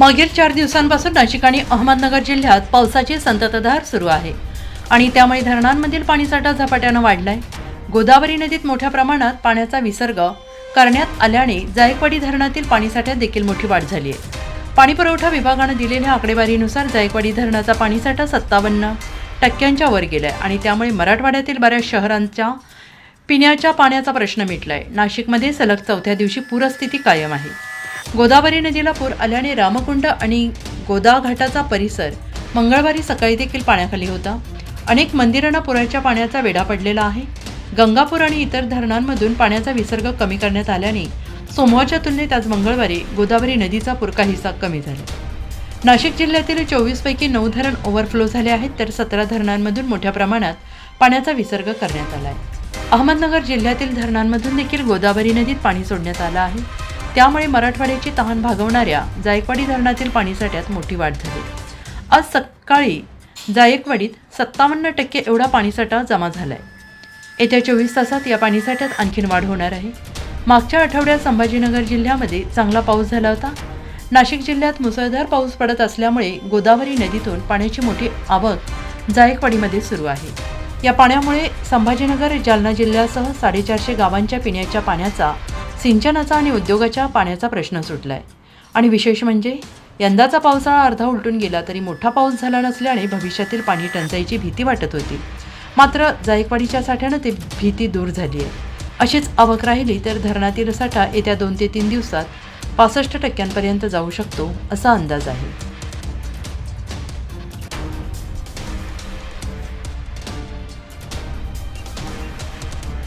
मागील चार दिवसांपासून नाशिक आणि अहमदनगर जिल्ह्यात पावसाची संततधार सुरू आहे आणि त्यामुळे धरणांमधील पाणीसाठा झपाट्यानं वाढलाय. गोदावरी नदीत मोठ्या प्रमाणात पाण्याचा विसर्ग करण्यात आल्याने जायकवाडी धरणातील पाणीसाठ्यात देखील मोठी वाढ झाली आहे पाणीपुरवठा विभागानं दिलेल्या आकडेवारीनुसार जायकवाडी धरणाचा पाणीसाठा सत्तावन्न टक्क्यांच्या वर गेलाय आणि त्यामुळे मराठवाड्यातील बऱ्याच शहरांच्या पिण्याच्या पाण्याचा प्रश्न मिटलाय. नाशिकमध्ये सलग चौथ्या दिवशी पूरस्थिती कायम आहे. गोदावरी नदीला पूर आल्याने रामकुंड आणि गोदा घाटाचा परिसर मंगळवारी सकाळी देखील पाण्याखाली होता. अनेक मंदिरांना पुराच्या पाण्याचा वेढा पडलेला आहे. गंगापूर आणि इतर धरणांमधून पाण्याचा विसर्ग कमी करण्यात आल्याने सोमवारच्या तुलनेत आज मंगळवारी गोदावरी नदीचा पूर काहीसा कमी झाला. नाशिक जिल्ह्यातील चोवीसपैकी नऊ धरण ओव्हरफ्लो झाले आहेत तर सतरा धरणांमधून मोठ्या प्रमाणात पाण्याचा विसर्ग करण्यात आला आहे अहमदनगर जिल्ह्यातील धरणांमधून देखील गोदावरी नदीत पाणी सोडण्यात आलं आहे. त्यामुळे मराठवाड्याची तहान भागवणाऱ्या जायकवाडी धरणातील पाणीसाठ्यात मोठी वाढ झाली. आज सकाळी जायकवाडीत सत्तावन्न टक्के एवढा पाणीसाठा जमा झाला आहे येत्या चोवीस तासात या पाणीसाठ्यात आणखीन वाढ होणार आहे. मागच्या आठवड्यात संभाजीनगर जिल्ह्यामध्ये चांगला पाऊस झाला होता. नाशिक जिल्ह्यात मुसळधार पाऊस पडत असल्यामुळे गोदावरी नदीतून पाण्याची मोठी आवक जायकवाडीमध्ये सुरू आहे. या पाण्यामुळे संभाजीनगर जालना जिल्ह्यासह साडेचारशे गावांच्या पिण्याच्या पाण्याचा सिंचनाचा आणि उद्योगाच्या पाण्याचा प्रश्न सुटलाय. आणि विशेष म्हणजे यंदाचा पावसाळा अर्धा उलटून गेला तरी मोठा पाऊस झाला नसल्याने भविष्यातील पाणी टंचाईची भीती वाटत होती. मात्र जायकवाडीच्या साठ्यानं ती भीती दूर झाली आहे अशीच आवक राहिली तर धरणातील साठा येत्या दोन ते तीन दिवसात पासष्ट टक्क्यांपर्यंत जाऊ शकतो असा अंदाज आहे.